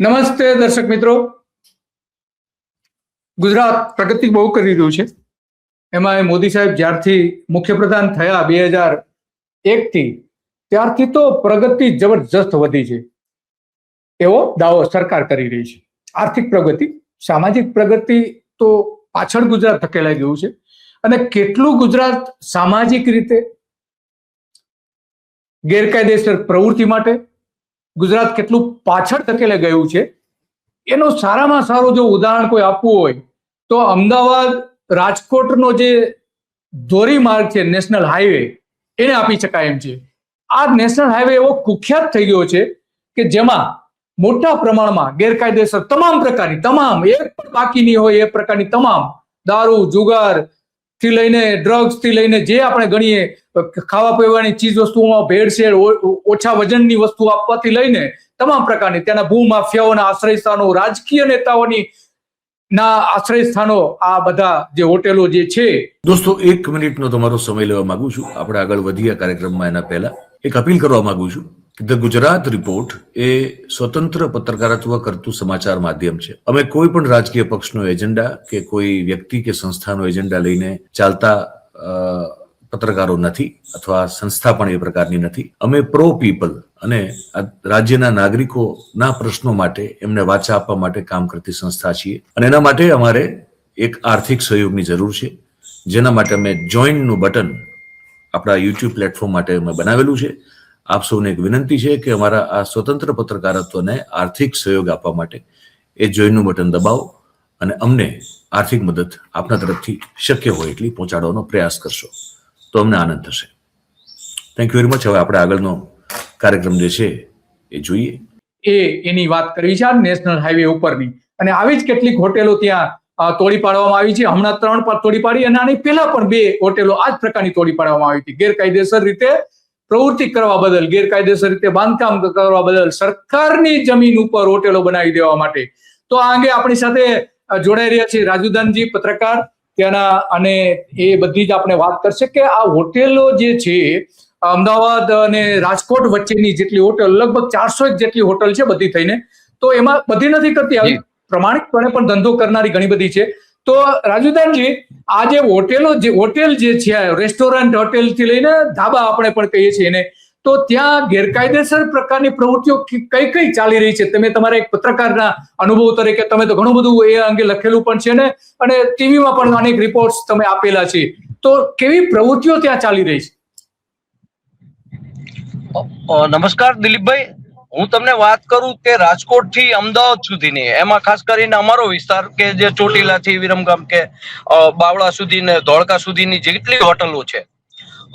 નમસ્તે દર્શક મિત્રો. ગુજરાત પ્રગતિ બહુ કરી રહ્યું છે. એમાં મોદી સાહેબ જ્યારથી મુખ્યપ્રધાન થયા બે હજાર એકથી, ત્યારથી તો પ્રગતિ જબરજસ્ત વધી છે. એવો દાવો સરકાર કરી રહી છે. આર્થિક પ્રગતિ, સામાજિક પ્રગતિ તો પાછળ ગુજરાત ધકેલાઈ ગયું છે. અને કેટલું ગુજરાત સામાજિક રીતે ગેરકાયદેસર પ્રવૃત્તિ માટે ગુજરાત કેટલું પાછળ ધકેલે ગયું છે? એનો સારામાં સારું જો ઉદાહરણ કોઈ આપવું હોય, તો અમદાવાદ રાજકોટનો જે ધોરીમાર્ગ છે, નેશનલ હાઈવે, એને આપી શકાય એમ છે. આ નેશનલ હાઈવે એવો કુખ્યાત થઈ ગયો છે કે જેમાં મોટા પ્રમાણમાં ગેરકાયદેસર તમામ પ્રકારની, તમામ, એક પણ બાકી નહીં હોય એ પ્રકારની તમામ દારૂ, જુગાર થી લઈને ડ્રગ્સથી લઈને જે આપણે ગણીએ ખાવા પીવાની ચીજ વસ્તુઓમાં ભેળસેળ ઓછા વજનની વસ્તુ આપવાથી લઈને તમામ પ્રકારની ત્યાંના ભૂમાફિયાઓના આશ્રય સ્થાનો રાજકીય નેતાઓની ના આશ્રય સ્થાનો આ બધા જે હોટેલો જે છે. દોસ્તો, એક મિનિટનો તમારો સમય લેવા માંગુ છું. આપણે આગળ વધીએ કાર્યક્રમમાં એના પહેલા. એક અપીલ કરવા માંગુ છું. ધ ગુજરાત રિપોર્ટ એ સ્વતંત્ર પત્રકારત્વ કરતું સમાચાર માધ્યમ છે. અમે કોઈ પણ રાજકીય પક્ષનો એજન્ડા કે કોઈ વ્યક્તિ કે સંસ્થાનો એજન્ડા લઈને ચાલતા પત્રકારો નથી અથવા સંસ્થા પણ એ પ્રકારની નથી. અમે પ્રો પીપલ અને રાજ્યના નાગરિકોના પ્રશ્નો માટે, એમને વાચા આપવા માટે કામ કરતી સંસ્થા છીએ. અને એના માટે અમારે એક આર્થિક સહયોગની જરૂર છે. જેના માટે અમે જોઈનનું બટન આપણા યુટ્યુબ પ્લેટફોર્મ માટે અમે બનાવેલું છે. આપ સૌને એક વિનંતી છે કે અમારા આ સ્વતંત્ર પત્રકારત્વને આર્થિક સહયોગ આપવા માટે એ જોઈનનું બટન દબાવો અને અમને આર્થિક મદદ આપના તરફથી શક્ય હોય એટલી પહોંચાડવાનો પ્રયાસ કરશો. તો અમને આનંદ થશે. થેન્ક યુ વેરી મચ હવે આપણે આગળનો કાર્યક્રમ જે છે એ જોઈએ. એ એની વાત કરવી છે નેશનલ હાઈવે ઉપરની. અને આવી જ કેટલીક હોટેલો ત્યાં તોડી પાડવામાં આવી છે. હમણાં ત્રણ પર તોડી પાડી અને આની પહેલા પણ બે હોટેલો આ જ પ્રકારની તોડી પાડવામાં આવી હતી. ગેરકાયદેસર રીતે પ્રવૃત્તિ કરવા બદલ ગેરકાયદેસર રીતે બાંધકામ કરવા બદલ સરકારની જમીન ઉપર હોટેલો બનાવી દેવા માટે. તો આ અંગે આપણી સાથે જોડાઈ રહ્યા છે રાજુદાનજી પત્રકાર ત્યાંના અને એ બધી જ આપણે વાત કરશે કે આ હોટેલો જે છે અમદાવાદ અને રાજકોટ વચ્ચેની જેટલી હોટલ લગભગ ચારસો જેટલી હોટલ છે બધી થઈને. તો એમાં બધી નથી કરતી આવી. પ્રમાણિકપણે પણ ધંધો કરનારી ઘણી બધી છે. તો રાજુદાનજી, આ જે હોટેલો જે હોટેલ જે છે રેસ્ટોરન્ટ હોટેલથી લઈને ધાબા આપણે પણ કહીએ છીએ એને, તો ત્યાં ગેરકાયદેસર પ્રકારની પ્રવૃત્તિઓ કઈ કઈ ચાલી રહી છે? તમે તમારા એક પત્રકારના અનુભવ તરીકે તમે તો ઘણું બધું એ અંગે લખેલું પણ છે ને, અને ટીવીમાં પણ અનેક રિપોર્ટ્સ તમે આપેલા છે. તો કેવી પ્રવૃત્તિઓ ત્યાં ચાલી રહી છે? નમસ્કાર દિલીપભાઈ. હું તમને વાત કરું કે રાજકોટથી અમદાવાદ સુધીની. એમાં ખાસ કરીને અમારો વિસ્તાર કે જે ચોટીલા થી વિરમગામ કે બાવળા સુધી ને ધોળકા સુધીની જેટલી હોટલો છે.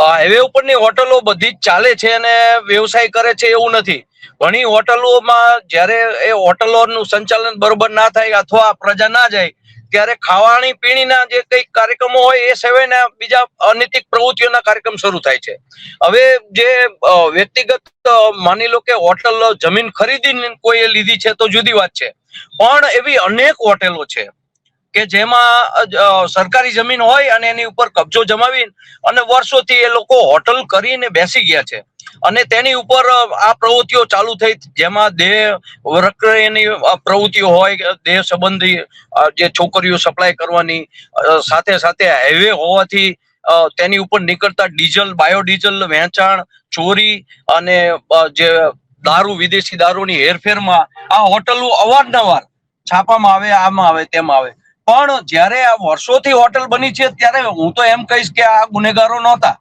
હાઈવે ઉપરની હોટલો બધી જ ચાલે છે અને વ્યવસાય કરે છે એવું નથી. ઘણી હોટલોમાં જ્યારે એ હોટલોનું સંચાલન બરોબર ના થાય અથવા પ્રજા ના જાય ત્યારે ખાવાણી પીણીના જે કઈ કાર્યક્રમો હોય એ સિવાયના બીજા અનૈતિક પ્રવૃત્તિઓના કાર્યક્રમ શરૂ થાય છે. હવે જે વ્યક્તિગત માની લો કે હોટલ, જમીન ખરીદીને કોઈએ લીધી છે તો જુદી વાત છે. પણ એવી અનેક હોટેલો છે. કે જેમાં સરકારી જમીન હોય અને એની ઉપર કબજો જમાવી અને વર્ષોથી એ લોકો હોટલ કરીને બેસી ગયા છે. અને તેની ઉપર આ પ્રવૃત્તિઓ ચાલુ થઈ જેમાં દેહ વક્રની પ્રવૃત્તિઓ હોય દેહ સંબંધી જે છોકરીઓ સપ્લાય કરવાની સાથે સાથે હાઈવે હોવાથી તેની ઉપર નીકળતા ડીઝલ, બાયોડીઝલ, વેચાણ, ચોરી અને જે દારૂ, વિદેશી દારૂની હેરફેરમાં આ હોટલો અવારનવાર છાપામાં આવે, આમાં આવે, તેમાં આવે. પણ જ્યારે આ વર્ષોથી હોટલ બની છે, ત્યારે હું તો એમ કહીશ કે આ ગુનેગારો નહોતા.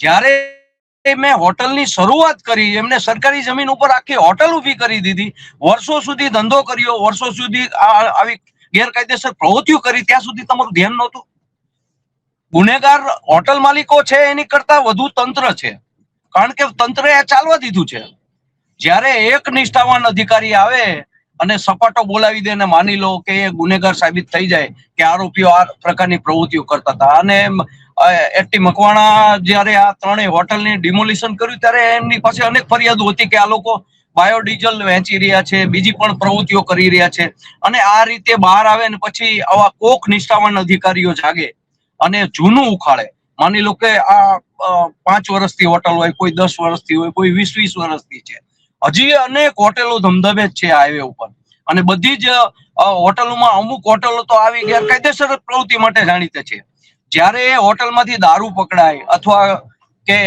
જ્યારે મેં હોટલની શરૂઆત કરી, એમને સરકારી જમીન ઉપર આખી હોટલ ઊભી કરી દીધી, વર્ષો સુધી ધંધો કર્યો, વર્ષો સુધી આવી ગેરકાયદેસર પ્રવૃત્તિઓ કરી, ત્યાં સુધી તમારું ધ્યાન નહોતું. ગુનેગાર હોટલ માલિકો છે, એની કરતા વધુ તંત્ર છે. કારણ કે તંત્રએ ચાલવા દીધું છે. જ્યારે એક નિષ્ઠાવાન અધિકારી આવે અને સપાટો બોલાવી દે અને માની લો કે એ ગુનેગાર સાબિત થઈ જાય કે આરોપીઓ આ પ્રકારની પ્રવૃત્તિઓ કરતા હતા. અને એટી મકવાણા જ્યારે આ ત્રણેય હોટલની ડિમોલિશન કર્યું ત્યારે એમની પાસે અનેક ફરિયાદો હતી કે આ લોકો બાયોડીઝલ વહેંચી રહ્યા છે, બીજી પણ પ્રવૃત્તિઓ કરી રહ્યા છે. અને આ રીતે બહાર આવે ને પછી આવા કોક નિષ્ઠાવાન અધિકારીઓ જાગે અને જૂનું ઉખાડે. માની લો કે આ પાંચ વર્ષથી હોટલ હોય, કોઈ દસ વર્ષથી હોય, કોઈ વીસ વીસ વર્ષથી છે. હજી અનેક હોટેલો ધમધમે છે હાઈવે ઉપર. અને બધી જ હોટલોમાં અમુક હોટલો તો આવી ગેરકાયદેસર પ્રવૃત્તિ માટે જાણીતી છે. જ્યારે હોટલમાંથી દારૂ પકડાય અથવા કે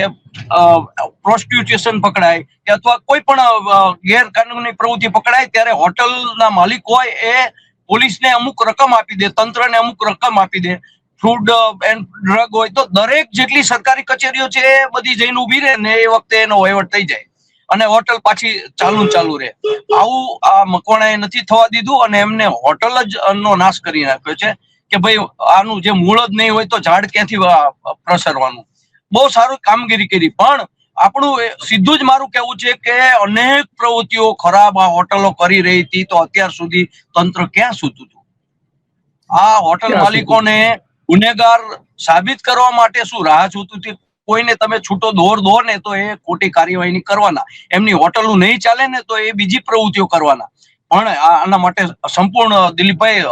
પ્રોસ્ટિટ્યુશન પકડાય કે અથવા કોઈ પણ ગેરકાનૂની પ્રવૃત્તિ પકડાય, ત્યારે હોટલના માલિક હોય એ પોલીસને અમુક રકમ આપી દે, તંત્રને અમુક રકમ આપી દે. ફૂડ એન્ડ ડ્રગ હોય તો દરેક જેટલી સરકારી કચેરીઓ છે એ બધી જઈને ઊભી રહે ને એ વખતે એનો વહીવટ થઈ જાય. અને હોટલ પાછી ચાલુ ચાલુ રહે. આવું આ મકવાણાએ નથી થવા દીધું અને એમને હોટલ જ નો નાશ કરી નાખ્યો છે કે ભાઈ આનું જે મૂળ જ નહીં હોય તો ઝાડ ક્યાંથી પ્રસરવાનું. બહુ સારું કામગીરી કરી પણ આપણું સીધું જ મારું કહેવું છે કે અનેક પ્રવૃત્તિઓ ખરાબ આ હોટલો કરી રહી હતી તો અત્યાર સુધી તંત્ર ક્યાં સૂતું હતું? આ હોટલ માલિકોને ગુનેગાર સાબિત કરવા માટે શું રાહ જોતું હતી? કોઈને તમે છૂટો દોર દો ને તો એ ખોટી કાર્યવાહી નહીં કરવાના. એમની હોટલો નહીં ચાલે ને તો એ બીજી પ્રવૃત્તિઓ કરવાના. પણ આના માટે સંપૂર્ણ દિલીપભાઈ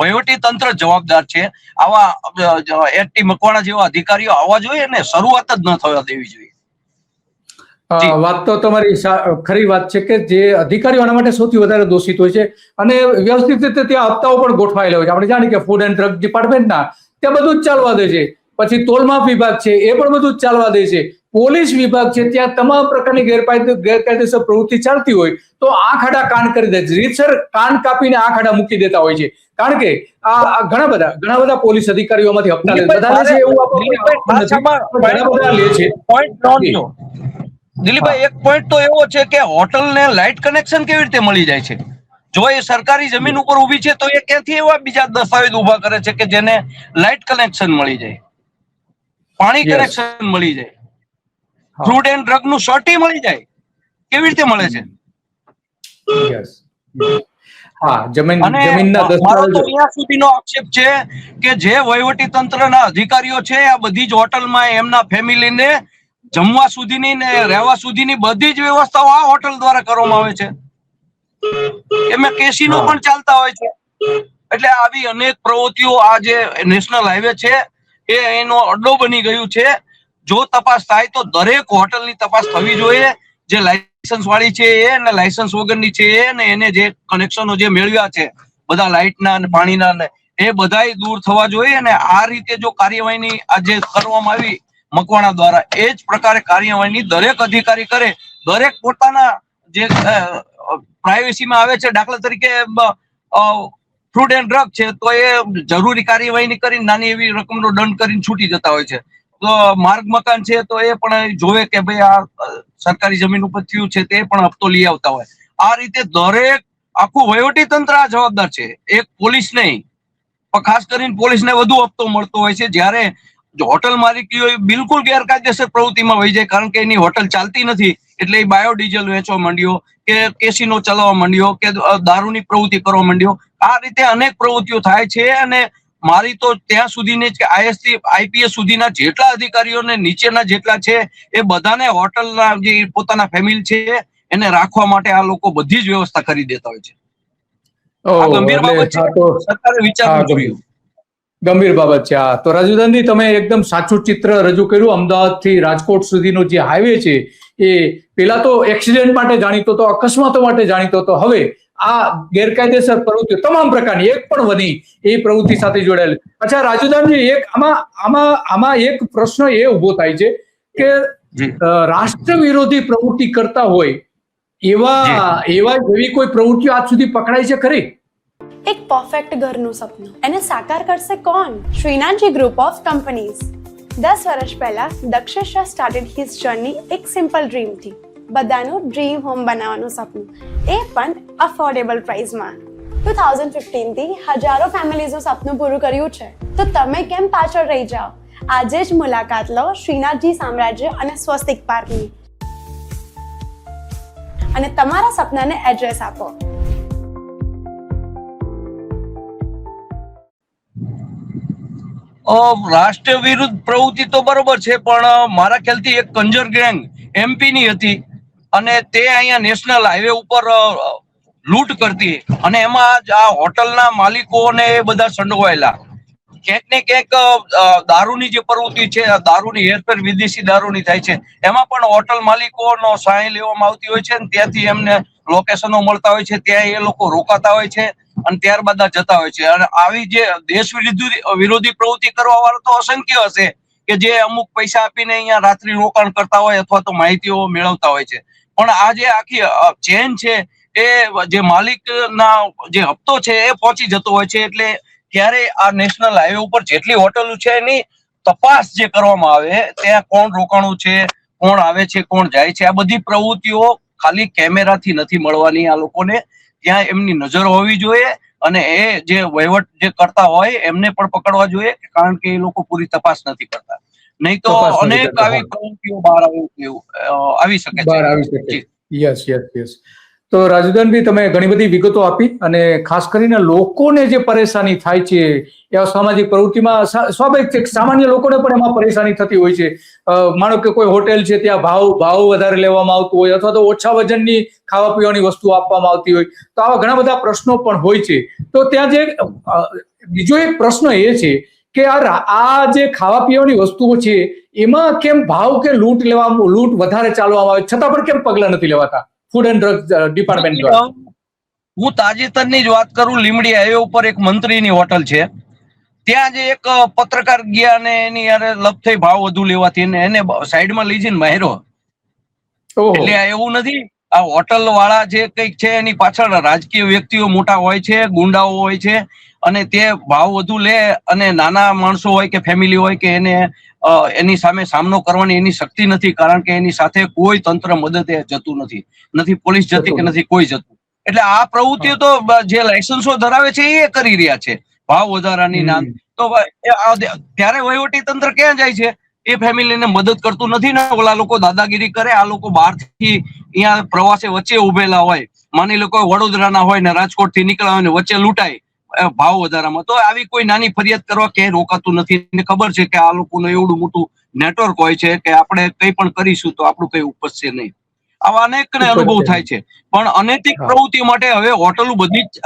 વહીવટી તંત્ર જવાબદાર છે. આવા એટી મકવાણા જેવા અધિકારીઓ આવવા જોઈએ ને શરૂઆત જ ન થવા દેવી જોઈએ. વાત તો તમારી ખરી વાત છે કે જે અધિકારીઓ આના માટે સૌથી વધારે દોષિત હોય છે અને વ્યવસ્થિત રીતે ત્યાં હપ્તાઓ પણ ગોઠવાયેલા હોય છે. આપણે જાણીએ કે ફૂડ એન્ડ ડ્રગ ડિપાર્ટમેન્ટના ત્યાં બધું જ ચાલવા દે છે. પછી તોલમાફ વિભાગ છે એ પણ બધું ચાલવા દે છે. પોલીસ વિભાગ છે ત્યાં તમામ પ્રકારની ગેરકાયદે ગેરકાયદેસર પ્રવૃત્તિ ચાલતી હોય તો આ ખાડા કાન કરી દે. રીતસર કાન કાપીને આ ખાડા મૂકી દેતા હોય છે. કારણ કે આ ઘણા બધા ઘણા બધા પોલીસ અધિકારીઓમાંથી હપ્તા. બધા છે. એવું લે છે. દિલીપભાઈ એક પોઈન્ટ તો એવો છે કે હોટલ ને લાઇટ કનેક્શન કેવી રીતે મળી જાય છે? જો એ સરકારી જમીન ઉપર ઊભી છે તો એ ક્યાંથી એવા બીજા દસ્તાવેજ ઊભા કરે છે કે જેને લાઇટ કનેક્શન મળી જાય? પાણી. કનેક્શન મળી જાય. ફ્રૂટ એન્ડ ડ્રગનું શોર્ટી મળી જાય. કેવી રીતે મળે છે? હા જમીન જમીનના દસ્તાવેજો. અહીંયા સુધીનો આક્ષેપ છે કે જે વહીવટી તંત્રના અધિકારીઓ છે આ બધી જ હોટલમાં એમના ફેમિલીને જમવા સુધીની ને રહેવા સુધીની બધી જ વ્યવસ્થાઓ આ હોટલ દ્વારા કરવામાં આવે છે. એમાં કેસીનો. પણ ચાલતા હોય છે. એટલે આવી અનેક પ્રવૃત્તિઓ આ જે નેશનલ હાઈવે છે. એ એનો અડ્ડો બની ગયું છે. જો તપાસ થાય તો દરેક હોટલની તપાસ થવી જોઈએ. જે લાયસન્સ વાળી છે એ અને લાયસન્સ વગરની છે એ અને એને જે કનેક્શનો જે મેળવ્યા છે, બધા લાઇટના અને પાણીના ને એ બધાય દૂર થવા જોઈએ અને આ રીતે જો કાર્યવાહીની આજે કરવામાં આવી મકવાણા દ્વારા, એ જ પ્રકારે કાર્યવાહીની દરેક અધિકારી કરે. દરેક પોતાના જે પ્રાઇવેસીમાં આવે છે, દાખલા તરીકે ફ્રૂટ એન્ડ ડ્રગ છે, તો એ જરૂરી કાર્યવાહી કરીને નાની એવી રકમનો દંડ કરીને છૂટી જતા હોય છે. તો માર્ગ મકાન છે, તો એ પણ જોવે કે ભાઈ આ સરકારી જમીન ઉપર થયું છે, તે પણ હપ્તો લઈ આવતા હોય. આ રીતે દરેક, આખું વહીવટી તંત્ર આ જવાબદાર છે. એક પોલીસ નહીં, પણ ખાસ કરીને પોલીસને વધુ હપ્તો મળતો હોય છે, જ્યારે હોટલ માલિકીઓ બિલકુલ ગેરકાયદેસર પ્રવૃત્તિમાં વહી જાય, કારણ કે એની હોટલ ચાલતી નથી, એટલે એ બાયોડીઝલ વેચવા માંડ્યો, કે કેસીનો ચલાવવા માંડ્યો, કે દારૂની પ્રવૃત્તિ કરવા માંડ્યો આ રીતે અનેક પ્રવૃત્તિઓ થાય છે અને મારી તો ત્યાં સુધીની કે આઈએસથી આઈપીએસ સુધીના જેટલા અધિકારીઓને નીચેના જેટલા છે એ બધાને હોટલના જે પોતાના ફેમિલી છે એને રાખવા માટે આ લોકો બધી જ વ્યવસ્થા કરી દેતા હોય છે. આ ગંભીર બાબત છે. હા તો સરકારે હા, વિચારવું ગંભીર. જોઈએ ગંભીર બાબત છે હા. તો રાજુદાનજી તમે એકદમ સાચું ચિત્ર રજૂ કર્યું. અમદાવાદથી રાજકોટ સુધીનો જે હાઈવે છે એ પેલા તો એક્સિડન્ટ માટે જાણીતો હતો અકસ્માતો માટે જાણીતો હતો. હવે આ ગેરકાયદેસર પ્રવૃત્તિઓ તમામ પ્રકારની એક પણ વધી એ પ્રવૃત્તિ સાથે જોડાયેલ. અચ્છા રાજુદાનજી એક આમાં આમાં આમાં એક પ્રશ્ન એ ઊભો થાય છે કે રાષ્ટ્ર વિરોધી પ્રવૃત્તિ કરતા હોય એવા એવા જેવી કોઈ પ્રવૃત્તિઓ આજ સુધી પકડાઈ છે ખરી? એક પરફેક્ટ ઘરનું સપનું. એને સાકાર કરશે કોણ? શ્રીનાથજી ગ્રુપ ઓફ કંપનીઝ દસ વર્ષ પહેલા દક્ષેશ સ્ટાર્ટેડ હિઝ જર્ની એક સિમ્પલ ડ્રીમથી બધાનું ડ્રીમ હોમ બનાવવાનું સપનું. એ પણ અફોર્ડેબલ પ્રાઇસમાં ટુ થાઉઝન્ડ ફિફ્ટીનથી હજારો ફેમિલીઝનું સપનું પૂરું કર્યું છે. તો તમે કેમ પાછળ રહી જાઓ? આજે જ મુલાકાત લો શ્રીનાથજી સામ્રાજ્ય અને સ્વસ્તિક પાર્કની. અને તમારા સપનાને એડ્રેસ આપો. રાષ્ટ્ર વિરુદ્ધ પ્રવૃત્તિ તો બરોબર છે, પણ મારા ખ્યાલથી એક કંજર ગેંગ એમપી ની હતી. અને તે અહીંયા નેશનલ હાઈવે ઉપર લૂંટ કરતી. અને એમાં જ આ હોટલના માલિકો ને એ બધા સંડોવાયેલા. ક્યાંક ને ક્યાંક દારૂની જે પ્રવૃત્તિ છે દારૂની હેરફેર વિદેશી દારૂની થાય છે. એમાં પણ હોટલ માલિકોનો સહાય લેવામાં આવતી હોય છે અને ત્યાંથી એમને લોકેશનો મળતા હોય છે. ત્યાં એ લોકો રોકાતા હોય છે અને ત્યારબાદ જતા હોય છે. અને આવી જે દેશ વિરોધી પ્રવૃત્તિ કરવા વાળો તો અસંખ્ય હશે કે જે અમુક પૈસા આપીને અહીંયા રાત્રિ રોકાણ કરતા હોય અથવા તો માહિતીઓ મેળવતા હોય છે. પણ આ જે આખી ચેન છે, એ જે માલિકના જે હપ્તો છે, એ પહોંચી જતો હોય છે, એટલે ત્યારે આ નેશનલ હાઈવે ઉપર જેટલી હોટલો છે એની તપાસ જે કરવામાં આવે, ત્યાં કોણ રોકાણું છે, કોણ આવે છે, કોણ જાય છે, આ બધી પ્રવૃત્તિઓ ખાલી કેમેરાથી નથી મળવાની આ લોકોને. ત્યાં એમની નજર હોવી જોઈએ અને એ જે વહીવટ જે કરતા હોય એમને પણ પકડવા જોઈએ, કારણ કે એ લોકો પૂરી તપાસ નથી કરતા. નહીં તો અનેક આવી. પ્રવૃત્તિઓ બહાર આવી શકે છે. બહાર આવી શકે. યસ યસ યસ તો રાજુદાનભાઈ તમે ઘણી બધી વિગતો આપી અને ખાસ કરીને લોકોને જે પરેશાની થાય છે એ સામાજિક પ્રવૃત્તિમાં સ્વાભાવિક છે સામાન્ય લોકોને પણ એમાં પરેશાની થતી હોય છે. માનો કે કોઈ હોટેલ છે ત્યાં ભાવ ભાવ વધારે લેવામાં આવતો હોય અથવા તો ઓછા વજનની ખાવા પીવાની વસ્તુ આપવામાં આવતી હોય. તો આવા ઘણા બધા પ્રશ્નો પણ હોય છે. તો ત્યાં જે બીજો એક પ્રશ્ન એ છે કે આ આ જે ખાવા પીવાની વસ્તુઓ છે એમાં કેમ ભાવ કે લૂંટ લેવા લૂંટ વધારે ચાલવામાં આવે? છતાં પણ કેમ પગલા નથી લેવાતા? ફૂડ એન્ડ ડ્રગ ડિપાર્ટમેન્ટ દ્વારા. હું તાજેતરની જ વાત કરું લીમડી હાઈવે ઉપર એક મંત્રીની હોટલ છે. ત્યાં જે એક પત્રકાર ગયા ને એની યારે લપ થઈ ભાવ વધુ લેવાથી એને સાઈડમાં લઈ જઈને ઓહો. એટલે એવું નથી. આ હોટલ વાળા જે કંઈક છે એની પાછળ રાજકીય વ્યક્તિઓ મોટા હોય છે ગુંડાઓ હોય છે. અને તે ભાવ વધુ લે અને નાના માણસો હોય કે ફેમિલી હોય કે એને એની સામે સામનો કરવાની એની શક્તિ નથી કારણ કે એની સાથે કોઈ તંત્ર મદદે જતું નથી. નથી પોલીસ જતી કે નથી કોઈ જતું. એટલે આ પ્રવૃત્તિઓ તો જે લાયસન્સો ધરાવે છે એ કરી રહ્યા છે. ભાવ વધારાની ના તો ત્યારે વહીવટી તંત્ર ક્યાં જાય છે? એ ફેમિલીને મદદ કરતું નથી ને ઓલા લોકો દાદાગીરી કરે આ લોકો બહારથી અહીંયા પ્રવાસે વચ્ચે ઉભેલા હોય. માની લોકો વડોદરાના હોય ને રાજકોટથી નીકળ્યા હોય ને વચ્ચે લૂંટાય. ભાવ વધારામાં. તો આવી કોઈ નાની ફરિયાદ કરવા ક્યાંય રોકાતું નથી. ને ખબર છે કે આ લોકોનું એવડું મોટું નેટવર્ક હોય છે કે આપણે કંઈ પણ કરીશું તો આપણું કઈ ઉપજશે નહીં. આવા અનેક અનુભવ થાય છે. પણ અનૈતિક. પ્રવૃત્તિ માટે હવે હોટલો બધી જ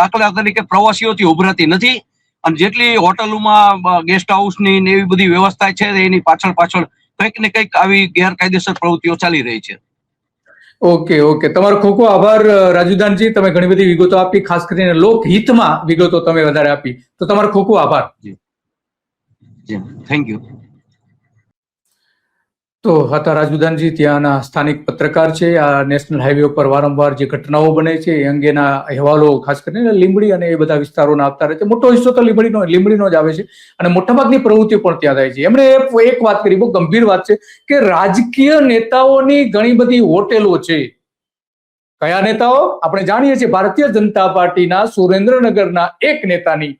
દાખલા તરીકે પ્રવાસીઓથી ઉભરાતી નથી. અને જેટલી હોટલોમાં ગેસ્ટ હાઉસની ને એવી બધી વ્યવસ્થા છે એની પાછળ પાછળ કંઈક ને કંઈક આવી ગેરકાયદેસર પ્રવૃત્તિઓ ચાલી રહી છે. ઓકે ઓકે તમારો ખૂબ ખૂબ આભાર, રાજુદાનજી. તમે ઘણી બધી વિગતો આપી, ખાસ કરીને લોકહિતમાં વિગતો તમે વધારે આપી. તો તમારો ખૂબ ખૂબ આભાર. જી. થેન્ક યુ તો હતા રાજુદાનજી, ત્યાંના સ્થાનિક પત્રકાર છે. આ નેશનલ હાઈવે ઉપર વારંવાર જે ઘટનાઓ બને છે, એ અંગેના અહેવાલો ખાસ કરીને લીંબડી અને એ બધા વિસ્તારોના આપતા રહે છે. મોટો હિસ્સો તો લીંબડીનો લીંબડીનો જ આવે છે અને મોટાભાગની પ્રવૃત્તિઓ પણ ત્યાં થાય છે. એમણે એક વાત કરી, બહુ ગંભીર વાત છે કે રાજકીય નેતાઓની ઘણી બધી હોટેલો છે. કયા નેતાઓ? આપણે જાણીએ છીએ ભારતીય જનતા પાર્ટીના સુરેન્દ્રનગરના એક નેતાની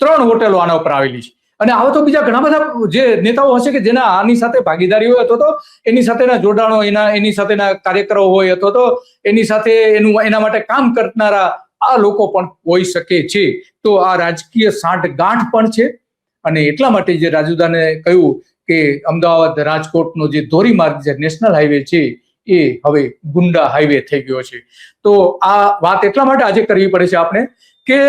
ત્રણ હોટેલો આના ઉપર આવેલી છે. અને આવા તો બીજા ઘણા બધા જે નેતાઓ હશે કે જેના આની સાથે ભાગીદારી હોય અથવા તો એની સાથેના જોડાણો, એના, એની સાથેના કાર્યકરો હોય અથવા તો એની સાથે એનું, એના માટે કામ કરનારા આ લોકો પણ હોઈ શકે છે. તો આ રાજકીય સાંઠગાંઠ પણ છે અને એટલા માટે જે રાજુદાને કહ્યું કે અમદાવાદ રાજકોટનો જે ધોરીમાર્ગ જે નેશનલ હાઈવે છે એ હવે ગુંડા હાઈવે થઈ ગયો છે. તો આ વાત એટલા માટે આજે કરવી પડે છે આપણે કે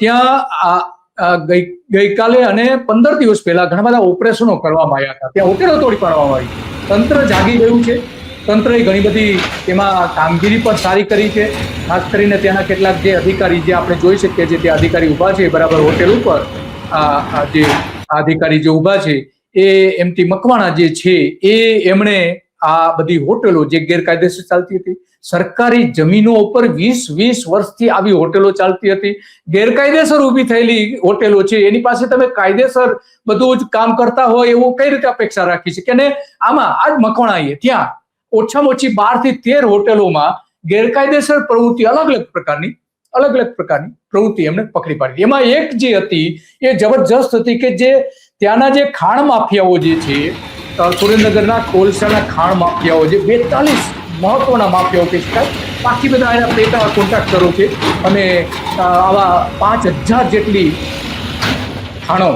ત્યાં ગઈ, ગઈકાલે અને પંદર દિવસ પહેલા ઘણા બધા ઓપરેશનો કરવામાં આવ્યા હતા. ત્યાં હોટેલો તોડી પાડવામાં આવી. તંત્ર જાગી ગયું છે. તંત્રએ ઘણી બધી એમાં કામગીરી પણ સારી કરી છે. ખાસ કરીને ત્યાંના કેટલાક જે અધિકારી જે આપણે જોઈ શકીએ છીએ તે અધિકારી ઊભા છે, બરાબર હોટેલ ઉપર. જે અધિકારી જે ઊભા છે, એ એમટી મકવાણા જે છે, એ એમણે આ બધી હોટેલો જે ગેરકાયદેસર ચાલતી હતી, સરકારી જમીનો ઉપર વીસ વીસ વર્ષથી આવી હોટેલો ચાલતી હતી. ગેરકાયદેસર ઊભી થયેલી હોટેલો છે, એની પાસે તમે કાયદેસર બધું જ કામ કરતા હોય એવું કઈ રીતે અપેક્ષા રાખી છે? કે ને આમાં આજ મકવાણાએ ત્યાં ઓછામાં ઓછી બારથી તેર હોટેલોમાં ગેરકાયદેસર પ્રવૃત્તિ અલગ અલગ પ્રકારની, અલગ અલગ પ્રકારની પ્રવૃત્તિ એમને પકડી પાડી. એમાં એક જે હતી એ જબરજસ્ત હતી કે જે ત્યાંના જે ખાણ માફિયાઓ જે છે સુરેન્દ્રનગરના કોલસાના ખાણ માફિયાઓ જે બેતાલીસ મહત્વના માફિયાઓ કહી શકાય. બાકી બધા એના પેટા કોન્ટ્રાક્ટરો છે અને આવા પાંચ હજાર જેટલી ખાણો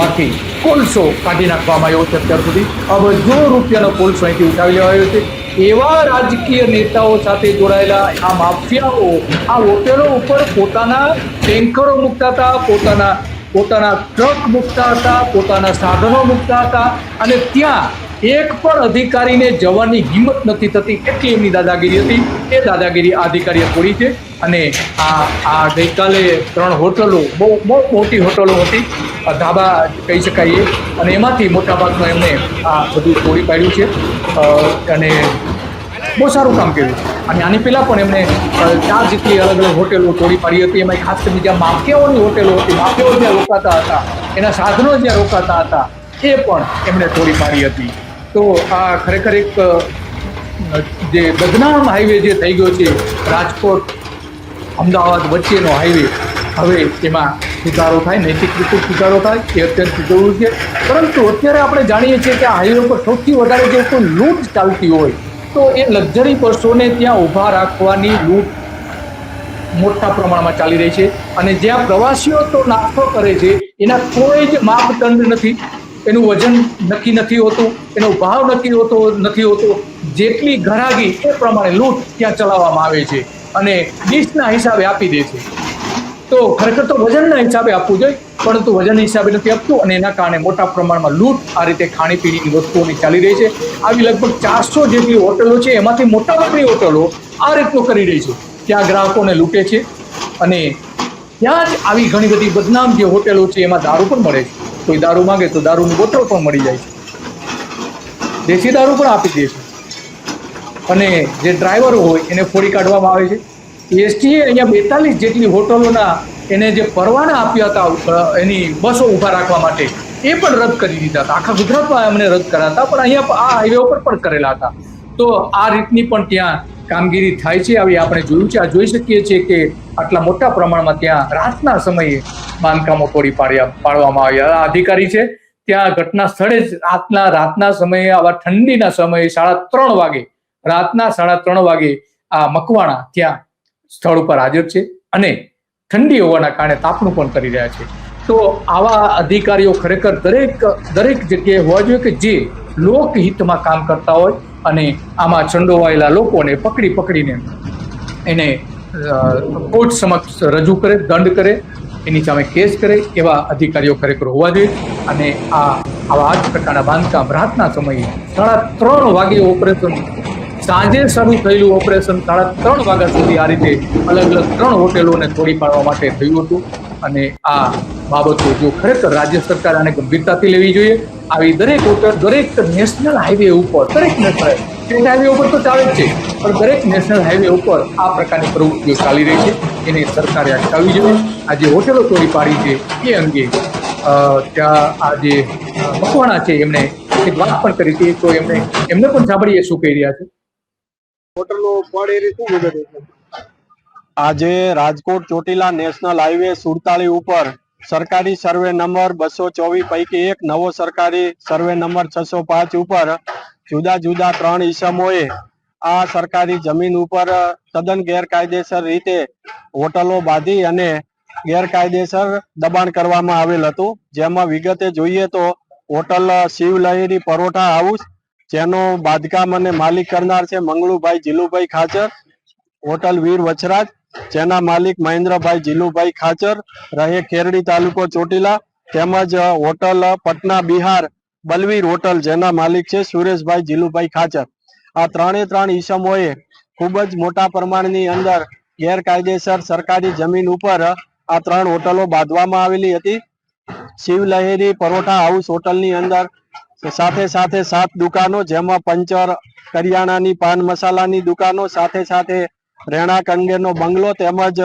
માંથી કોલસો કાઢી નાખવામાં આવ્યો છે અત્યાર સુધી. અબજો રૂપિયાનો કોલસો અહીંથી ઉઠાવી લેવાયો છે. એવા રાજકીય નેતાઓ સાથે જોડાયેલા આ માફિયાઓ, આ હોટેલો ઉપર પોતાના ટેન્કરો મૂકતા હતા, પોતાના પોતાના ટ્રક મૂકતા હતા, પોતાના સાધનો મૂકતા હતા અને ત્યાં એક પણ અધિકારીને જવાની હિંમત નથી થતી. એટલી એમની દાદાગીરી હતી. એ દાદાગીરી આ અધિકારીએ પૂરી છે અને આ આ ગઈકાલે ત્રણ હોટલો, બહુ બહુ મોટી હોટલો હતી. ધાબા કહી શકાય અને એમાંથી મોટાભાગનું એમણે આ બધું તોડી પાડ્યું છે. અને બહુ સારું કામ કર્યું અને આની પહેલાં પણ એમણે ચાર જેટલી અલગ અલગ હોટેલો તોડી પાડી હતી. એમાં ખાસ કરીને જ્યાં માફિયાઓની હોટેલો હતી, માફિયાઓ જ્યાં રોકાતા હતા, એના સાધનો જ્યાં રોકાતા હતા, એ પણ એમણે તોડી પાડી હતી. તો આ ખરેખર એક જે બદનામ હાઈવે જે થઈ ગયો છે, રાજકોટ, અમદાવાદ વચ્ચેનો હાઈવે, હવે એમાં સુધારો થાય, નૈતિક રીતે સુધારો થાય, એ અત્યંત જરૂરી છે. પરંતુ અત્યારે આપણે જાણીએ છીએ કે આ હાઈવે પર સૌથી વધારે જો કોઈ લૂંટ ચાલતી હોય તો એ લક્ઝરી બસોને ત્યાં ઊભા રાખવાની લૂંટ મોટા પ્રમાણમાં ચાલી રહી છે. અને જ્યાં પ્રવાસીઓ તો નાસ્તો કરે છે, એના કોઈ જ માપદંડ નથી. એનું વજન નક્કી નથી હોતું, એનો ભાવ નક્કી હોતો નથી હોતો. જેટલી ઘરાગી એ પ્રમાણે લૂંટ ત્યાં ચલાવવામાં આવે છે અને ડીશના હિસાબે આપી દે છે. તો ખરેખર તો વજનના હિસાબે આપવું જોઈએ, પરંતુ વજન હિસાબે નથી આપતું અને એના કારણે મોટા પ્રમાણમાં લૂંટ આ રીતે ખાણીપીણીની વસ્તુઓની ચાલી રહી છે. આવી લગભગ ચારસો જેટલી હોટલો છે, એમાંથી મોટાભાગની હોટલો આ રીતનું કરી રહી છે. ત્યાં ગ્રાહકોને લૂંટે છે અને ત્યાં જ આવી ઘણી બધી બદનામ જે હોટેલો છે, એમાં દારૂ પણ મળે છે. કોઈ દારૂ માંગે તો દારૂની બોટલ પણ મળી જાય છે. દેશી દારૂ પણ આપી દે છે. અને જે ડ્રાઈવરો હોય એને ફોડી કાઢવામાં આવે છે. એસટીએ અહીંયા બેતાલીસ જેટલી હોટલોના એને જે પરવાના આપ્યા હતા એની બસો ઊભા રાખવા માટે, એ પણ રદ કરી દીધા હતા. આખા ગુજરાતમાં એમને રદ કર્યા હતા, પણ અહીંયા આ હાઈવે ઉપર પણ કરેલા હતા. તો આ રીતની પણ ત્યાં કામગીરી થાય છે. આવી આપણે જોયું છે, આ જોઈ શકીએ છીએ કે આટલા મોટા પ્રમાણમાં ત્યાં રાતના સમયે બાંધકામો તોડી પાડ્યા, પાડવામાં આવ્યા. અધિકારી છે, ત્યાં ઘટના સ્થળે જ રાતના રાતના સમયે, આવા ઠંડીના સમયે સાડા ત્રણ વાગે, રાતના સાડા ત્રણ વાગે આ મકવાણા ત્યાં સ્થળ ઉપર હાજર છે અને ઠંડી હોવાના કારણે તાપણું પણ કરી રહ્યા છે. તો આવા અધિકારીઓ ખરેખર દરેક દરેક જગ્યાએ હોવા જોઈએ કે જે લોકહિતમાં કામ કરતા હોય અને આમાં સંડોવાયેલા લોકોને પકડી પકડીને એને કોર્ટ સમક્ષ રજૂ કરે, દંડ કરે, એની સામે કેસ કરે એવા અધિકારીઓ ખરેખર હોવા જોઈએ. અને આ, આવા જ પ્રકારના બાંધકામ રાતના સમયે સાડા ત્રણ વાગે ઓપરેશન સાંજે શરૂ થયેલું ઓપરેશન સાડા ત્રણ વાગ્યા સુધી આ રીતે અલગ અલગ ત્રણ હોટેલોને તોડી પાડવા માટે થયું હતું. અને આ બાબતો જો ખરેખર રાજ્ય સરકાર આને ગંભીરતાથી લેવી જોઈએ, આવી દરેક હોટલ, દરેક નેશનલ હાઈવે ઉપર, દરેક નેશનલ સ્ટેટ હાઈવે ઉપર તો ચાલે જ છે, પણ દરેક નેશનલ હાઈવે ઉપર આ પ્રકારની પ્રવૃત્તિઓ ચાલી રહી છે. એને સરકારે અટકાવવી જોઈએ. આ જે હોટેલો તોડી પાડી છે, એ અંગે ત્યાં આ જે મકવાણા છે, એમણે એક વાત પણ કરી હતી. તો એમને એમને પણ સાંભળીએ શું કહી રહ્યા છે હોટલો પડે એની શું વિગત છે આજે રાજકોટ ચોટીલા નેશનલ હાઈવે સુડતાલી ઉપર સરકારી સર્વે નંબર બસો ચોવીસ પૈકી એક નવો સરકારી સર્વે નંબર છસો પાંચ ઉપર જુદા જુદા ત્રણ ઈસમોએ આ સરકારી જમીન ઉપર તદ્દન ગેરકાયદેસર રીતે હોટલો બાંધી અને ગેરકાયદેસર દબાણ કરવામાં આવેલ હતું. જેમાં વિગતે જોઈએ તો હોટલ શિવ લહેરી પરોઠા હાઉસ જેનો બાંધકામ અને માલિક કરનાર છે મંગળુભાઈ જીલુભાઈ ખાચર, હોટલ વીર વછરાજ જેના માલિક મહેન્દ્રભાઈ જીલુભાઈ ખાચર, રહે ખેરડી તાલુકો ચોટીલા, તેમજ હોટલ પટના બિહાર બલવીર હોટલ, જેના માલિક છે સુરેશભાઈ જીલુભાઈ ખાચર. આ ત્રણે ત્રણ ઈસમોએ ખૂબ જ મોટા પ્રમાણની અંદર ગેરકાયદેસર સરકારી જમીન ઉપર આ ત્રણ હોટલો બાંધવામાં આવેલી હતી. શિવ લહેરી પરોઠા હાઉસ હોટલની અંદર સાથે સાથે સાત દુકાનો, જેમાં પંચર, કરિયાણાની પાન મસાલાની દુકાનો, સાથે સાથે રહેણાંક અંગેનો બંગલો તેમજ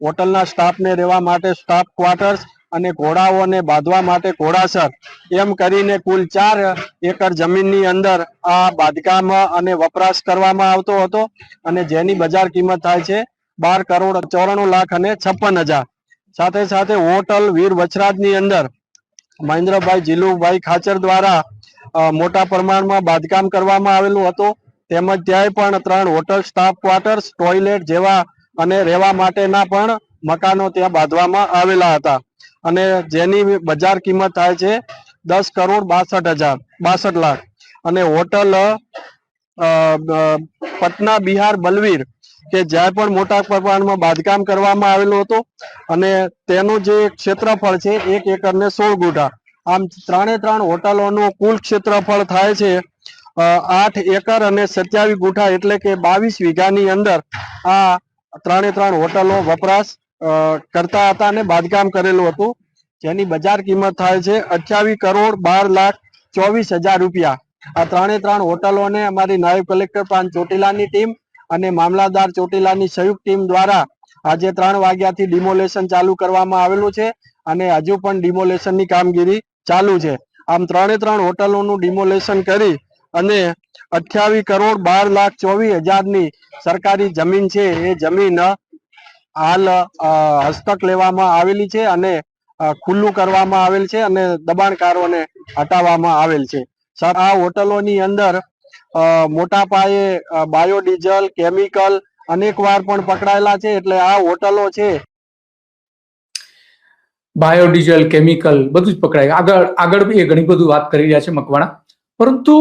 હોટલના સ્ટાફને રહેવા માટે સ્ટાફ ક્વાર્ટર્સ અને ઘોડાઓને બાંધવા માટે ઘોડાસર. એમ કરીને કુલ ચાર એકર જમીનની અંદર આ બાંધકામ અને વપરાશ કરવામાં આવતો હતો અને જેની બજાર કિંમત થાય છે બાર કરોડ ચોરાણું લાખ અને છપ્પન હજાર. સાથે સાથે હોટલ વીર વછરાજની અંદર મહેન્દ્રભાઈ જીલુભાઈ ખાચર દ્વારા મોટા પ્રમાણમાં બાંધકામ કરવામાં આવેલું હતું. તેમજ ત્યાંય પણ ત્રણ હોટલ સ્ટાફ ક્વાર્ટર્સ, ટોયલેટ જેવા અને રહેવા માટેના પણ મકાનો ત્યાં બાંધવામાં આવેલા હતા. અને જેની બજાર કિંમત થાય છે દસ કરોડ બાસઠ હજાર, બાસઠ લાખ. અને હોટલ પટના બિહાર બલવીર કે જ્યાં પણ મોટા પ્રમાણમાં બાંધકામ કરવામાં આવેલું હતું અને તેનું જે ક્ષેત્રફળ છે એક એકર ને સોળ ગુઠા, આમ ત્રણે ત્રણ હોટલોનું કુલ ક્ષેત્રફળ થાય છે આઠ એકર અને સત્યાવીસ ગુઠા એટલે કે બાવીસ વીઘાની અંદર આ ત્રણે ત્રણ હોટલો વપરાશ કરતા હતા અને બાંધકામ કરેલું હતું. જેની બજાર કિંમત થાય છે અઠ્યાવીસ કરોડ બાર લાખ ચોવીસ હજાર રૂપિયા. આ ત્રણે ત્રણ હોટલોને અમારી નાયબ કલેક્ટર પ્રાંત ચોટીલાની ટીમ અને મામલાદાર ચોટીલાની સંયુક્ત ટીમ દ્વારા આજે ત્રણ વાગ્યાથી ડિમોલેશન ચાલુ કરવામાં આવેલું છે અને હજુ પણ ડિમોલેશનની કામગીરી ચાલુ છે. આમ ત્રણે ત્રણ હોટલોનું ડિમોલેશન કરી અને અઠ્યાવીસ કરોડ બાર લાખ ચોવીસ હજારની સરકારી જમીન છે, એ જમીન હાલ હસ્તક લેવામાં આવેલી છે અને ખુલ્લું કરવામાં આવેલ છે અને દબાણકારોને હટાવવામાં આવેલ છે. સર આ હોટલોની અંદર મોટા પાયે બાયોડીઝલ, કેમિકલ અનેક વાર પણ પકડાયેલા છે એટલે આ હોટલો છે. બાયોડીઝલ, કેમિકલ બધું જ પકડાય. આગળ આગળ એ ઘણી બધું વાત કરી રહ્યા છે મકવાણા. પરંતુ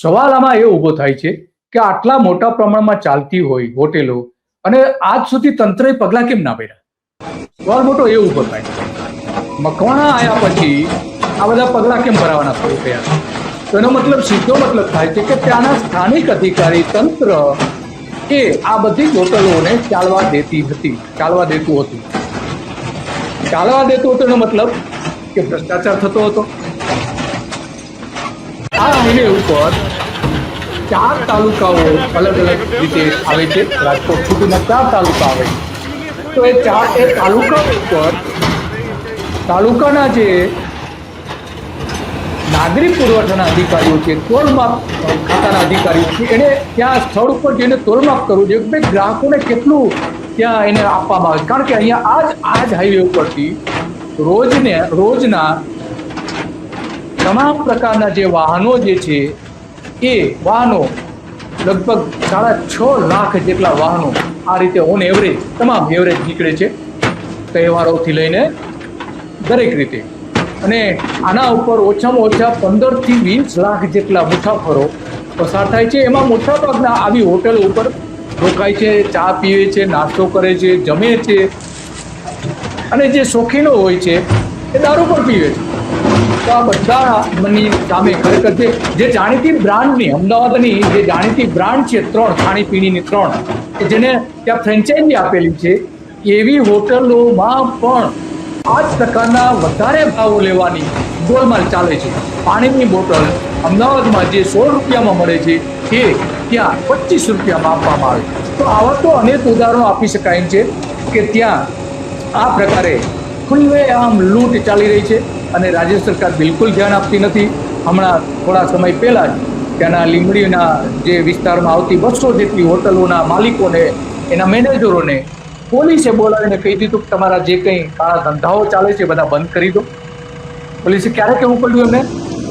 સવાલ આમાં એ ઊભો થાય છે કે આટલા મોટા પ્રમાણમાં ચાલતી હોય હોટેલો અને આજ સુધી તંત્રએ પગલાં કેમ ના ભર્યા? સવાલ મોટો એ ઊભો થાય. મકવાણા આવ્યા પછી આ બધા પગલાં કેમ ભરાવાના શરૂ થયા? તો મતલબ સીધો મતલબ થાય છે કે ત્યાંના સ્થાનિક અધિકારી તંત્ર એ આ બધી જ હોટલોને ચાલવા દેતી હતી, ચાલવા દેતું હતું. ચાલવા દેતું હતું એનો મતલબ કે ભ્રષ્ટાચાર થતો હતો. આ હાઈવે ઉપર ચાર તાલુકાઓ અલગ અલગ રીતે આવે છે. રાજકોટ સુધીના ચાર તાલુકા આવે છે. તો એ ચાર, એ તાલુકા ઉપર તાલુકાના જે નાગરિક પુરવઠાના અધિકારીઓ છે તોલમાપ ખાતાના અધિકારીઓ છે, એને ત્યાં સ્થળ ઉપર જઈને તોલમાપ કરવું જોઈએ કે ગ્રાહકોને કેટલું ત્યાં એને આપવામાં આવે. કારણ કે અહીંયા આજ આજ હાઈવે ઉપરથી રોજને, રોજના તમામ પ્રકારના જે વાહનો જે છે, એ વાહનો લગભગ સાડા છ લાખ જેટલા વાહનો આ રીતે ઓન એવરેજ તમામ એવરેજ નીકળે છે તહેવારોથી લઈને દરેક રીતે. અને આના ઉપર ઓછામાં ઓછા પંદરથી વીસ લાખ જેટલા મુસાફરો પસાર થાય છે. એમાં મોટાભાગના આવી હોટલો ઉપર રોકાય છે, ચા પીવે છે, નાસ્તો કરે છે, જમે છે. અને જે શોખીનો હોય છે, એ દારૂ પણ પીવે છે. તો આ બધા મની સામે ખરેખર છે જે જાણીતી બ્રાન્ડની, અમદાવાદની જે જાણીતી બ્રાન્ડ છે, ત્રણ ખાણીપીણીની ત્રણ, કે જેને ત્યાં ફ્રેન્ચાઇઝી આપેલી છે, એવી હોટલોમાં પણ આ જ પ્રકારના વધારે ભાવો લેવાની ગોલમાલ ચાલે છે. પાણીની બોટલ અમદાવાદમાં જે સોળ રૂપિયામાં મળે છે, એ ત્યાં પચીસ રૂપિયામાં આપવામાં આવે. તો આવા તો અનેક ઉદાહરણો આપી શકાય છે કે ત્યાં આ પ્રકારે ખુલ્લે આમ લૂંટ ચાલી રહી છે અને રાજ્ય સરકાર બિલકુલ ધ્યાન આપતી નથી. હમણાં થોડા સમય પહેલાં જ ત્યાંના લીંબડીના જે વિસ્તારમાં આવતી બસો જેટલી હોટલોના માલિકોને, એના મેનેજરોને પોલીસે બોલાવીને કહી દીધું કે તમારા જે કંઈ કાળા ધંધાઓ ચાલે છે બધા બંધ કરી દો. પોલીસે ક્યારે કહેવું પડ્યું એમને?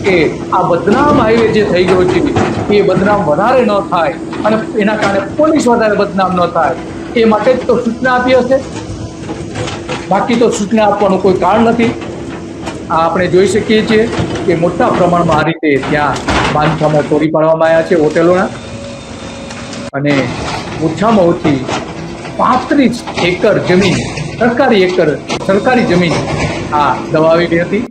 કે આ બદનામ હાઈવે જે થઈ ગયો છે, એ બદનામ વધારે ન થાય અને એના કારણે પોલીસ વધારે બદનામ ન થાય. એ માટે જ તો સૂચના આપી હશે. બાકી તો સૂચના આપવાનું કોઈ કારણ નથી. આ આપણે જોઈ શકીએ છીએ કે મોટા પ્રમાણમાં આ રીતે ત્યાં બાંધકામો તોડી પાડવામાં આવ્યા છે હોટેલોના. અને ઓછામાં ઓછી પાંત્રીસ એકર જમીન, સરકારી એકર, સરકારી જમીન આ દબાવેલી હતી.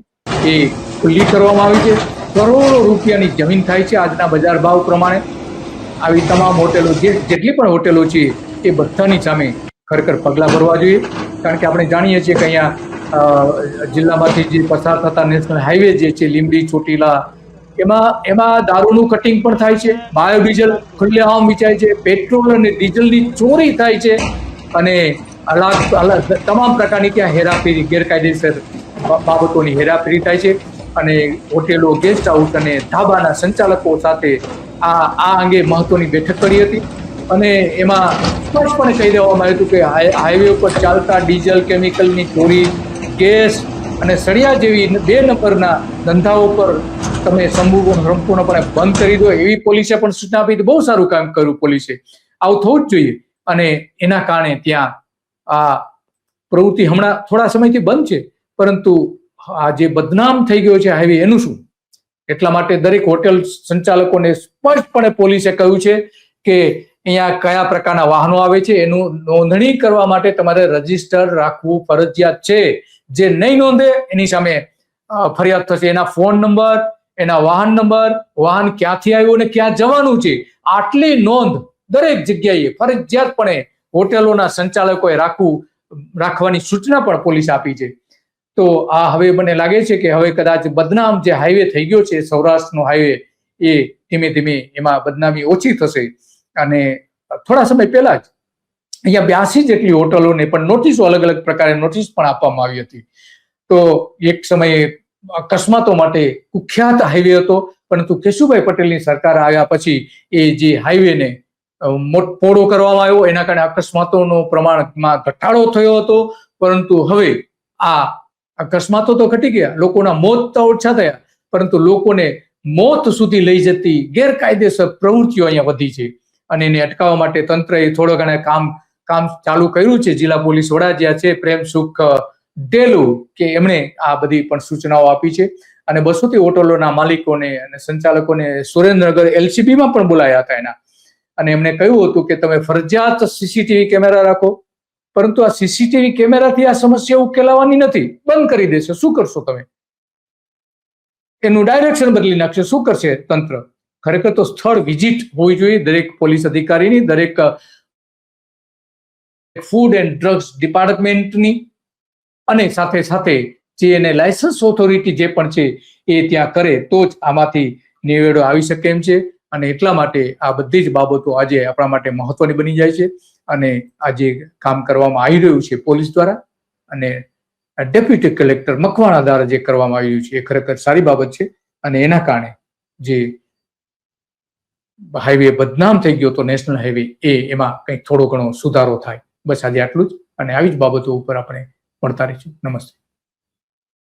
એ ખુલ્લી કરવામાં આવી છે. કરોડો રૂપિયાની જમીન થાય છે આજના બજાર ભાવ પ્રમાણે. આવી તમામ હોટેલો જે, જેટલી પણ હોટેલો છે, એ બધાની સામે ખરેખર પગલાં ભરવા જોઈએ. કારણ કે આપણે જાણીએ છીએ કે અહીંયા જિલ્લામાંથી જે પસાર થતા નેશનલ હાઈવે જે છે, લીંબડી, ચોટીલા એમાં એમાં દારૂનું કટિંગ પણ થાય છે, બાયોડીઝલ ખુલ્લેઆમ વેચાય છે, પેટ્રોલ અને ડીઝલની ચોરી થાય છે અને અલગ તમામ પ્રકારની ત્યાં હેરાફેરી, ગેરકાયદેસર બાબતોની હેરાફેરી થાય છે અને હોટેલો ગેસ્ટ હાઉસ અને ધાબાના સંચાલકો સાથે આ આ અંગે મહત્વની બેઠક કરી હતી. અને એમાં સ્પષ્ટપણે કહી દેવામાં આવ્યું હતું કે હાઈ- હાઈવે ઉપર ચાલતા ડીઝલ, કેમિકલની ચોરી, ગેસ અને સળિયા જેવી બે નંબરના ધંધાઓ પર તમે સંપૂર્ણ સંપૂર્ણપણે બંધ કરી દો. એવી પોલીસે પણ સૂચના આપી. બહુ સારું કામ કર્યું પોલીસે. આવું થવું જ જોઈએ. અને એના કારણે ત્યાં આ પ્રવૃત્તિ હમણાં થોડા સમયથી બંધ છે. પરંતુ આ જે બદનામ થઈ ગયો છે હાઈવે એનું શું? એટલા માટે દરેક હોટેલ સંચાલકોને સ્પષ્ટપણે પોલીસે કહ્યું છે કે અહીંયા કયા પ્રકારના વાહનો આવે છે, એનું નોંધણી કરવા માટે તમારે રજિસ્ટર રાખવું ફરજિયાત છે. જે નહીં નોંધે, એની સામે ફરિયાદ થશે. એના ફોન નંબર એના વાહન નંબર, વાહન ક્યાંથી આવ્યું અને ક્યાં જવાનું છે, આટલી નોંધ દરેક જગ્યાએ ફરજિયાતપણે હોટેલોના સંચાલકોએ રાખવું, રાખવાની સૂચના પણ પોલીસ આપી છે. તો આ હવે મને લાગે છે કે હવે કદાચ બદનામ જે હાઈવે થઈ ગયો છે, સૌરાષ્ટ્રનો હાઈવે, એ ધીમે ધીમે એમાં બદનામી ઓછી થશે. અને થોડા સમય પહેલા જ અહીંયા બ્યાસી જેટલી હોટલોને પણ નોટિસો અલગ અલગ પ્રકારે નોટિસ પણ આપવામાં આવી હતી. તો એક સમયે અકસ્માતો માટે કુખ્યાત હાઈવે હતો. પરંતુ કેશુભાઈ પટેલની સરકાર આવ્યા પછી એ જે હાઈવેને પોળો કરવામાં આવ્યો. એના કારણે અકસ્માતોનો પ્રમાણમાં ઘટાડો થયો હતો. પરંતુ હવે આ અકસ્માતો તો ઘટી ગયા. લોકોના મોત તો ઓછા થયા. પરંતુ લોકોને મોત સુધી લઈ જતી ગેરકાયદેસર પ્રવૃત્તિઓ અહીંયા વધી છે. અને એને અટકાવવા માટે તંત્રએ થોડો ઘણા કામ કામ ચાલુ કર્યું છે. જિલ્લા પોલીસ વડા જ્યાં છે. પ્રેમ, સુખ ડેલુ કે એમણે આ બધી પણ સૂચનાઓ આપી છે. અને બસોથી હોટલોના માલિકોને અને સંચાલકોને સુરેન્દ્રનગર એલસીબીમાં પણ બોલાયા હતા એના. અને એમણે કહ્યું હતું કે તમે ફરજિયાત સીસીટીવી કેમેરા રાખો. પરંતુ આ સીસીટીવી કેમેરાથી આ સમસ્યા ઉકેલાવાની નથી. બંધ કરી દેશે. શું કરશો તમે? એનું ડાયરેક્શન બદલી નાખશે. શું કરશે તંત્ર? ખરેખર તો સ્થળ વિઝિટ હોવી જોઈએ દરેક પોલીસ અધિકારીની, દરેક ફૂડ એન્ડ ડ્રગ્સ ડિપાર્ટમેન્ટની અને સાથે સાથે જે એને લાયસન્સ ઓથોરિટી જે પણ છે એ ત્યાં કરે તો જ આમાંથી નિવેડો આવી શકે એમ છે. અને એટલા માટે આ બધી જ બાબતો આજે આપણા માટે મહત્વની બની જાય છે. અને આ જે કામ કરવામાં આવી રહ્યું છે પોલીસ દ્વારા અને ડેપ્યુટી કલેક્ટર મકવાણા દ્વારા જે કરવામાં આવી રહ્યું છે એ ખરેખર સારી બાબત છે. અને એના કારણે જે હાઈવે બદનામ થઈ ગયો તો નેશનલ હાઈવે એ એમાં કંઈક થોડો ઘણો સુધારો થાય. બસ આજે આટલું જ. અને આવી જ બાબતો ઉપર આપણે મળતા રહીશું. નમસ્તે.